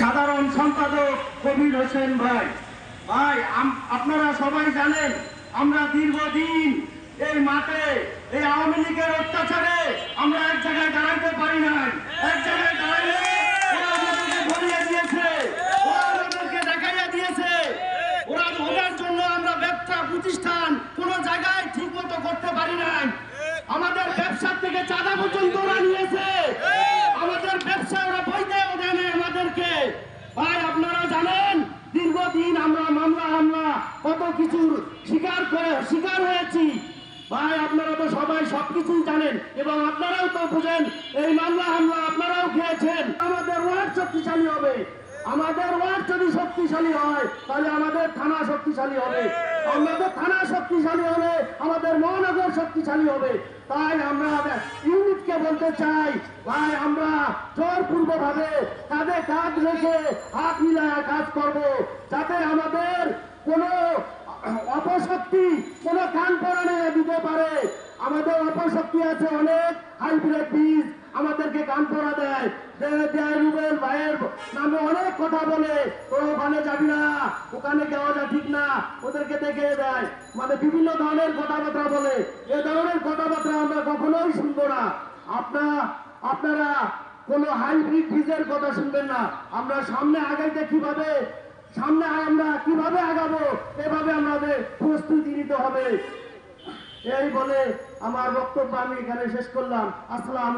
সাধারণ সম্পাদক কবির হোসেন ভাই। ভাই আপনারা সবাই জানেন, আমরা দীর্ঘদিন এই মাঠে, এই আওয়ামী লীগের অত্যাচারে আমরা এক জায়গায় দাঁড়াইতে পারি নাই। এক জায়গায় দাঁড়াইলে দিয়েছে, ওরা জন্য আমরা ব্যবসা প্রতিষ্ঠান কোনো জায়গায় ঠিক মতো করতে পারি নাই। আমাদের ব্যবসার থেকে চাঁদা পর্যন্ত ওরা নিয়েছে আমাদের ব্যবসা ওরা বইতেও দেয় নাই আমাদেরকে ভাই আপনারা জানেন দীর্ঘদিন আমরা মামলা হামলা কত কিছুর শিকার করে, শিকার হয়েছি। ভাই, আপনারা তো সবাই সবকিছুই জানেন এবং আপনারাও তো বুঝেন, এই মামলা হামলা আপনারাও খেয়েছেন। আমাদের ওয়ার্ড শক্তিশালী হবে। আমাদের ওয়ার্ড যদি শক্তিশালী হয়, তাহলে আমাদের থানা শক্তিশালী হবে। আমাদের থানা শক্তিশালী হলে আমাদের মহানগর শক্তিশালী হবে। তাই আমরা ইউনিটকে বলতে চাই, ভাই, আমরা জোরপূর্ব ভাবে কাঁধে কাঁধ রেখে হাত মিলায় কাজ করব, যাতে আমাদের কোনো অপশক্তি কোনো কান পরাণে দিতে পারে। আমাদের অপশক্তি আছে অনেক হাইব্রিড বীজ, আমাদেরকে কান পরা দেয়। না না, ওদেরকে দেয়। মানে বিভিন্ন ধরনের কথাবার্তা বলে। এ ধরনের কথাবার্তা আমরা কখনোই শুনব না। আপনার আপনারা কোনো হাইব্রিড বীজের কথা শুনবেন না। আমরা সামনে আগাইতে কীভাবে সামনে আমরা কীভাবে আগাবো? এভাবে আমাদের প্রস্তুতি নিতে হবে। এই বলে আমার বক্তব্য আমি এখানে শেষ করলাম। আসসালাম